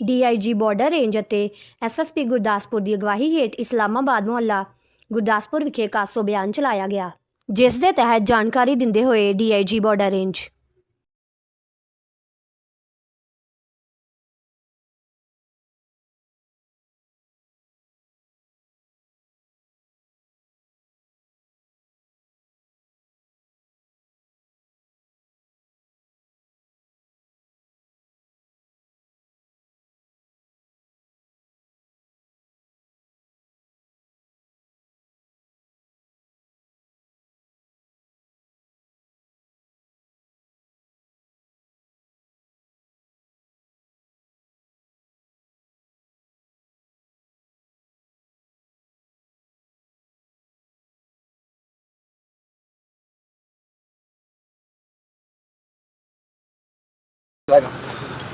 DIG border range ਅਤੇ SSP Gurdaspur ਦੀ ਅਗਵਾਈ ਹੇਠ ਇਸਲਾਮਾਬਾਦ ਮੁਹੱਲਾ ਗੁਰਦਾਸਪੁਰ ਵਿਖੇ ਕਾਸੋ ਬਿਆਨ ਚਲਾਇਆ ਗਿਆ, ਜਿਸ ਦੇ ਤਹਿਤ ਜਾਣਕਾਰੀ ਦਿੰਦੇ ਹੋਏ ਡੀਆਈਜੀ ਬਾਰਡਰ ਰੇਂਜ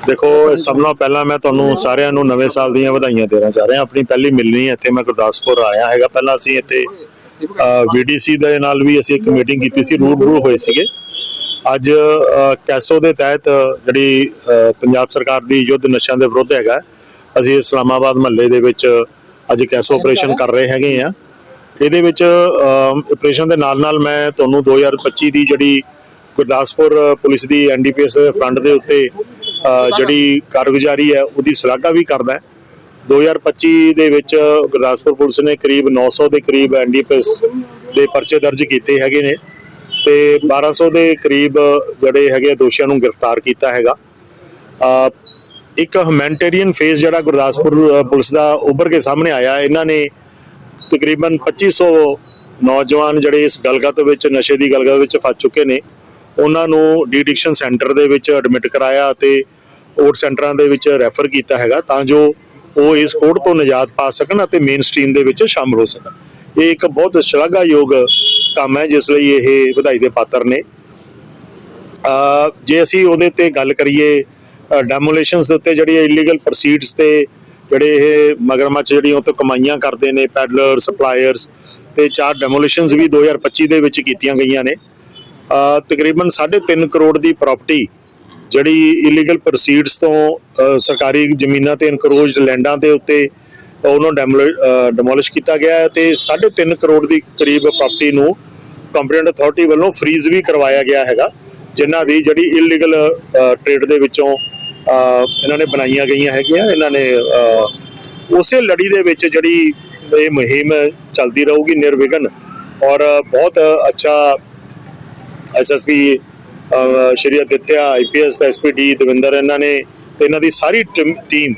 ਦੇਖੋ ਸਭ ਨਾਲੋਂ ਪਹਿਲਾਂ ਮੈਂ ਤੁਹਾਨੂੰ ਸਾਰਿਆਂ ਨੂੰ ਨਵੇਂ ਸਾਲ ਦੀਆਂ ਵਧਾਈਆਂ ਦੇਣਾ ਚਾਹ ਰਿਹਾ। ਆਪਣੀ ਪਹਿਲੀ ਮਿਲਣੀ ਇੱਥੇ, ਮੈਂ ਗੁਰਦਾਸਪੁਰ ਆਇਆ ਹੈਗਾ। ਪਹਿਲਾਂ ਅਸੀਂ ਇੱਥੇ ਵੀਡੀਸੀ ਦੇ ਨਾਲ ਵੀ ਅਸੀਂ ਇੱਕ ਮੀਟਿੰਗ ਕੀਤੀ ਸੀ, ਰੂਬਰੂ ਹੋਏ ਸੀਗੇ। ਅੱਜ ਕੈਸੋ ਦੇ ਤਹਿਤ ਜਿਹੜੀ ਪੰਜਾਬ ਸਰਕਾਰ ਦੀ ਯੁੱਧ ਨਸ਼ਿਆਂ ਦੇ ਵਿਰੁੱਧ ਹੈਗਾ, ਅਸੀਂ ਇਸਲਾਮਾਬਾਦ ਮਹੱਲੇ ਦੇ ਵਿੱਚ ਅੱਜ ਕੈਸੋ ਆਪਰੇਸ਼ਨ ਕਰ ਰਹੇ ਹੈਗੇ ਆ। ਇਹਦੇ ਵਿੱਚ ਆਪਰੇਸ਼ਨ ਦੇ ਨਾਲ ਨਾਲ ਮੈਂ ਤੁਹਾਨੂੰ 2025 ਦੀ ਜਿਹੜੀ ਗੁਰਦਾਸਪੁਰ ਪੁਲਿਸ ਦੀ ਐਨਡੀਪੀਐਸ ਦੇ ਫਰੰਟ ਦੇ ਉੱਤੇ ਜਿਹੜੀ ਕਾਰਗੁਜ਼ਾਰੀ ਹੈ, ਉਹਦੀ ਸ਼ਲਾਘਾ ਵੀ ਕਰਦਾ ਹੈ। 2025 ਦੇ ਵਿੱਚ ਗੁਰਦਾਸਪੁਰ ਪੁਲਿਸ ਨੇ ਕਰੀਬ 900 ਦੇ ਕਰੀਬ ਐਨਡੀਪੀਐਸ ਦੇ ਪਰਚੇ ਦਰਜ ਕੀਤੇ ਹੈਗੇ ਨੇ ਤੇ 1200 ਦੇ ਕਰੀਬ ਜਿਹੜੇ ਹੈਗੇ ਆ, ਦੋਸ਼ੀਆਂ ਨੂੰ ਗ੍ਰਿਫਤਾਰ ਕੀਤਾ ਹੈਗਾ। ਇੱਕ ਹਮੈਨਟੇਰੀਅਨ ਫੇਸ ਜਿਹੜਾ ਗੁਰਦਾਸਪੁਰ ਪੁਲਿਸ ਦਾ ਉੱਭਰ ਕੇ ਸਾਹਮਣੇ ਆਇਆ, ਇਹਨਾਂ ਨੇ ਤਕਰੀਬਨ 2500 ਨੌਜਵਾਨ ਜਿਹੜੇ ਇਸ ਗਲਗਤ ਵਿੱਚ, ਨਸ਼ੇ ਦੀ ਗਲਗਤ ਵਿੱਚ ਫਸ ਚੁੱਕੇ ਨੇ। ਉਹਨਾਂ ਨੂੰ ਡੀਡਿਕਸ਼ਨ ਸੈਂਟਰ ਦੇ ਵਿੱਚ ਐਡਮਿਟ ਕਰਾਇਆ ਤੇ ਓਟ ਸੈਂਟਰਾਂ ਦੇ ਵਿੱਚ ਰੈਫਰ ਕੀਤਾ ਹੈਗਾ ਤਾਂ ਜੋ ਉਹ ਇਸ ਕੋਡ ਤੋਂ ਨਿਜਾਤ ਪਾ ਸਕਣ ਅਤੇ ਮੇਨ ਸਟ੍ਰੀਮ ਦੇ ਵਿੱਚ ਸ਼ਾਮਲ ਹੋ ਸਕਣ। ਇਹ ਇੱਕ ਬਹੁਤ ਸ਼ਲਾਘਾਯੋਗ ਕੰਮ ਹੈ ਜਿਸ ਲਈ ਇਹ ਵਧਾਈ ਦੇ ਪਾਤਰ ਨੇ। ਅ, ਜੇ ਅਸੀਂ ਉਹਦੇ ਤੇ ਗੱਲ ਕਰੀਏ ਡੈਮੋਲੇਸ਼ਨਸ ਦੇ ਉੱਤੇ ਜਿਹੜੀ ਇਲੀਗਲ ਪ੍ਰੋਸੀਡਸ ਤੇ ਜਿਹੜੇ ਇਹ ਮਗਰਮੱਛ ਜਿਹੜੀਆਂ ਉਹ ਤੋਂ ਕਮਾਈਆਂ ਕਰਦੇ ਨੇ ਪੈਡਲਰ ਸਪਲਾਇਰਸ ਤੇ ਚਾਰ ਡੈਮੋਲੇਸ਼ਨਸ ਵੀ 2025 ਦੇ ਵਿੱਚ ਕੀਤੀਆਂ ਗਈਆਂ ਨੇ। ਤਕਰੀਬਨ 3.5 ਕਰੋੜ ਦੀ ਪ੍ਰਾਪਰਟੀ ਜਿਹੜੀ ਇਲੀਗਲ ਪ੍ਰੋਸੀਡਸ ਤੋਂ ਸਰਕਾਰੀ ਜ਼ਮੀਨਾਂ ਤੇ ਇਨਕਰੋਜਡ ਲੈਂਡਾਂ ਦੇ ਉੱਤੇ ਉਹਨੂੰ ਡੈਮੋਲਿਸ਼ ਕੀਤਾ ਗਿਆ ਹੈ ਤੇ 3.5 ਕਰੋੜ ਦੀ ਕਰੀਬ ਪ੍ਰਾਪਰਟੀ ਨੂੰ ਕੰਪੀਟੈਂਟ ਅਥਾਰਟੀ ਵੱਲੋਂ ਫ੍ਰੀਜ਼ ਵੀ ਕਰਵਾਇਆ ਗਿਆ ਹੈਗਾ, ਜਿਨ੍ਹਾਂ ਦੀ ਜਿਹੜੀ ਇਲੀਗਲ ਟ੍ਰੇਡ ਦੇ ਵਿੱਚੋਂ ਇਹਨਾਂ ਨੇ ਬਣਾਈਆਂ ਗਈਆਂ ਹੈਗੀਆਂ, ਇਹਨਾਂ ਨੇ ਉਸੇ ਲੜੀ ਦੇ ਵਿੱਚ ਜਿਹੜੀ ਇਹ ਮੁਹਿੰਮ ਚੱਲਦੀ ਰਹੂਗੀ ਨਿਰਵਿਘਨ ਔਰ ਬਹੁਤ ਅੱਛਾ ਐਸਐਸਪੀ ਸ਼੍ਰੀ ਅਦਿੱਤਿਆ ਆਈਪੀਐਸ ਦਾ ਐਸਪੀਡੀ ਦਵਿੰਦਰ ਇਹਨਾਂ ਨੇ ਤੇ ਇਹਨਾਂ ਦੀ ਸਾਰੀ ਟੀਮ ਟੀਮ,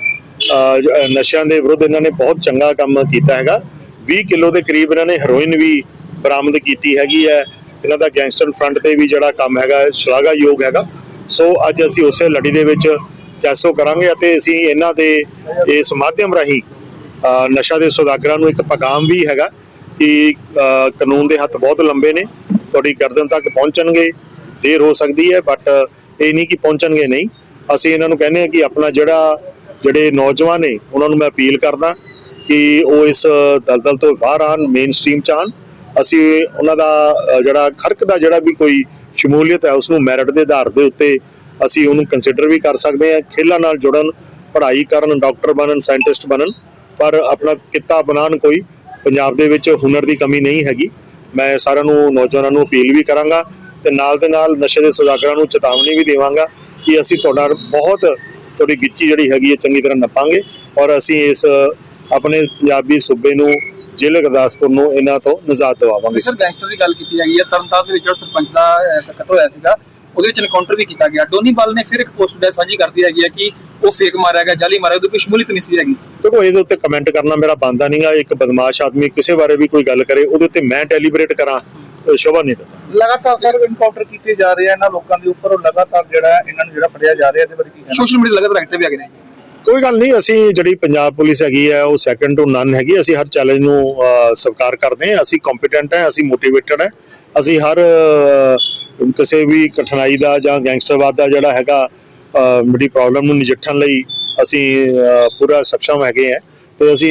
ਨਸ਼ਿਆਂ ਦੇ ਵਿਰੁੱਧ ਇਹਨਾਂ ਨੇ ਬਹੁਤ ਚੰਗਾ ਕੰਮ ਕੀਤਾ ਹੈਗਾ। 20 ਕਿਲੋ ਦੇ ਕਰੀਬ ਇਹਨਾਂ ਨੇ ਹੈਰੋਇਨ ਵੀ ਬਰਾਮਦ ਕੀਤੀ ਹੈਗੀ ਹੈ। ਇਹਨਾਂ ਦਾ ਗੈਂਗਸਟਰ ਫਰੰਟ ਤੇ ਵੀ ਜਿਹੜਾ ਕੰਮ ਹੈਗਾ ਸ਼ਲਾਘਾਯੋਗ ਹੈਗਾ। ਸੋ ਅੱਜ ਅਸੀਂ ਉਸੇ ਲੜੀ ਦੇ ਵਿੱਚ ਕੈਸੋ ਕਰਾਂਗੇ ਅਤੇ ਅਸੀਂ ਇਹਨਾਂ ਦੇ ਇਸ ਮਾਧਿਅਮ ਰਾਹੀਂ ਅਹ, ਨਸ਼ਾ ਦੇ ਸੁਦਾਗਰਾਂ ਨੂੰ ਇੱਕ ਪੈਗਾਮ ਵੀ ਹੈਗਾ ਕਿ ਕਾਨੂੰਨ ਦੇ ਹੱਥ ਬਹੁਤ ਲੰਬੇ ਨੇ। ਤੁਹਾਡੀ ਗਰਦਨ ਤੱਕ ਪਹੁੰਚਣਗੇ, ਦੇਰ ਹੋ ਸਕਦੀ ਹੈ ਬਟ ਇਹ ਨਹੀਂ ਕਿ ਪਹੁੰਚਣਗੇ ਨਹੀਂ। ਅਸੀਂ ਇਹਨਾਂ ਨੂੰ ਕਹਿੰਦੇ ਆ ਕਿ ਆਪਣਾ ਜਿਹੜਾ, ਜਿਹੜੇ ਨੌਜਵਾਨ ਨੇ, ਉਹਨਾਂ ਨੂੰ ਮੈਂ ਅਪੀਲ ਕਰਦਾ ਕਿ ਉਹ ਇਸ ਦਲਦਲ ਤੋਂ ਬਾਹਰ ਆਣ ਮੇਨ ਸਟ੍ਰੀਮ ਚ ਆਉਣ। ਅਸੀਂ ਉਹਨਾਂ ਦਾ ਜਿਹੜਾ ਖਰਕ ਦਾ ਜਿਹੜਾ ਵੀ ਕੋਈ ਸ਼ਮੂਲੀਅਤ ਹੈ ਉਸ ਨੂੰ ਮੈਰਿਟ ਦੇ ਆਧਾਰ ਦੇ ਉੱਤੇ ਅਸੀਂ ਉਹਨੂੰ ਕੰਸੀਡਰ ਵੀ ਕਰ ਸਕਦੇ ਹਾਂ ਖੇਲਾਂ ਨਾਲ ਜੁੜਨ, ਪੜ੍ਹਾਈ ਕਰਨ ਡਾਕਟਰ ਬਣਨ ਸਾਇੰਟਿਸਟ ਬਣਨ। ਪਰ ਆਪਣਾ ਕਿੱਤਾ ਬਣਾਉਣ ਕੋਈ ਪੰਜਾਬ ਦੇ ਵਿੱਚ ਹੁਨਰ ਦੀ ਕਮੀ ਨਹੀਂ ਹੈਗੀ। ਮੈਂ ਸਾਰਿਆਂ ਨੂੰ, ਨੌਜਵਾਨਾਂ ਨੂੰ ਅਪੀਲ ਵੀ ਕਰਾਂਗਾ ਤੇ ਨਾਲ ਦੇ ਨਾਲ ਨਸ਼ੇ ਦੇ ਸੁਦਾਗਰਾਂ ਨੂੰ ਚੇਤਾਵਨੀ ਵੀ ਦੇਵਾਂਗਾ ਕਿ ਅਸੀਂ ਤੁਹਾਡਾ ਬਹੁਤ, ਤੁਹਾਡੀ ਗਿੱਚੀ ਜਿਹੜੀ ਹੈਗੀ ਹੈ ਚੰਗੀ ਤਰ੍ਹਾਂ ਨੱਪਾਂਗੇ ਔਰ ਅਸੀਂ ਇਸ ਆਪਣੇ ਪੰਜਾਬੀ ਸੂਬੇ ਨੂੰ, ਜ਼ਿਲ੍ਹਾ ਗੁਰਦਾਸਪੁਰ ਨੂੰ ਇਹਨਾਂ ਤੋਂ ਨਿਜਾਤ ਦਿਵਾਵਾਂਗੇ। ਸਰ, ਗੈਂਗਸਟਰ ਦੀ ਗੱਲ ਕੀਤੀ ਹੈਗੀ ਹੈ। ਤਰਨਤਾਰਨ ਦੇ ਵਿੱਚ ਜਿਹੜਾ ਸਰਪੰਚ ਦਾ ਕਤਲ ਹੋਇਆ ਸੀਗਾ, ਉਹਦੇ ਵਿੱਚ ਇਨਕਾਊਂਟਰ ਵੀ ਕੀਤਾ ਗਿਆ। ਡੋਨੀ ਬਾਲ ਨੇ ਫਿਰ ਇੱਕ ਪੋਸਟ ਸਾਂਝੀ ਕਰਦੀ ਹੈਗੀ ਹੈ ਕਿ ਉਹ ਫੇਕ ਮਾਰਿਆ ਗਿਆ ਜਾਲੀ ਮਾਰਿਆ ਉਹਦੀ ਕੋਈ ਸ਼ਮੂਲੀਅਤ ਨਹੀਂ ਸੀ ਹੈਗੀ। ਦੇਖੋ ਇਹਦੇ ਉੱਤੇ ਕਮੈਂਟ ਕਰਨਾ ਮੇਰਾ ਬੰਦਾ ਨਹੀਂਗਾ ਇੱਕ ਬਦਮਾਸ਼ ਆਦਮੀ ਕਿਸੇ ਬਾਰੇ ਵੀ ਕੋਈ ਗੱਲ ਕਰੇ ਉਹਦੇ ਉੱਤੇ ਮੈਂ ਡੈਲੀਬਰੇਟ ਕਰਾਂ ਸ਼ੋਭਾ ਨਹੀਂ ਦਿੰਦਾ। ਲਗਾਤਾਰ ਸਰ ਇਨਕਾਊਂਟਰ ਕੀਤੇ ਜਾ ਰਹੇ ਆ ਇਹਨਾਂ ਲੋਕਾਂ ਦੇ ਉੱਪਰ ਉਹ ਲਗਾਤਾਰ ਜਿਹੜਾ ਇਹਨਾਂ ਨੂੰ ਜਿਹੜਾ ਫੜਿਆ ਜਾ ਰਿਹਾ ਇਹਦੇ ਬਾਰੇ ਕੀ ਕਹਿਣਾ? ਸੋਸ਼ਲ ਮੀਡੀਆ ਲਗਾਤਾਰ ਐਕਟਿਵ ਹੈਗੇ ਨੇ। ਕੋਈ ਗੱਲ ਨਹੀਂ ਅਸੀਂ ਜਿਹੜੀ ਪੰਜਾਬ ਪੁਲਿਸ ਹੈਗੀ ਹੈ ਉਹ ਸੈਕੰਡ ਟੂ ਨਨ ਹੈਗੀ ਅਸੀਂ ਹਰ ਚੈਲੰਜ ਨੂੰ ਸਵੀਕਾਰ ਕਰਦੇ ਹਾਂ ਅਸੀਂ ਕੰਪੀਟੈਂਟ ਹਾਂ ਅਸੀਂ ਮੋਟੀਵੇਟਡ ਹੈ ਅਸੀਂ ਹਰ ਕਿਸੇ ਵੀ ਕਠਿਨਾਈ ਦਾ ਜਾਂ ਗੈਂਗਸਟਰਵਾਦ ਦਾ ਜਿਹੜਾ ਹੈਗਾ ਅਹ, ਪ੍ਰੋਬਲਮ ਨੂੰ ਨਜਿੱਠਣ ਲਈ ਅਸੀਂ ਪੂਰਾ ਸક્ષਮ ਹੈਗੇ ਆ ਤੇ ਅਸੀਂ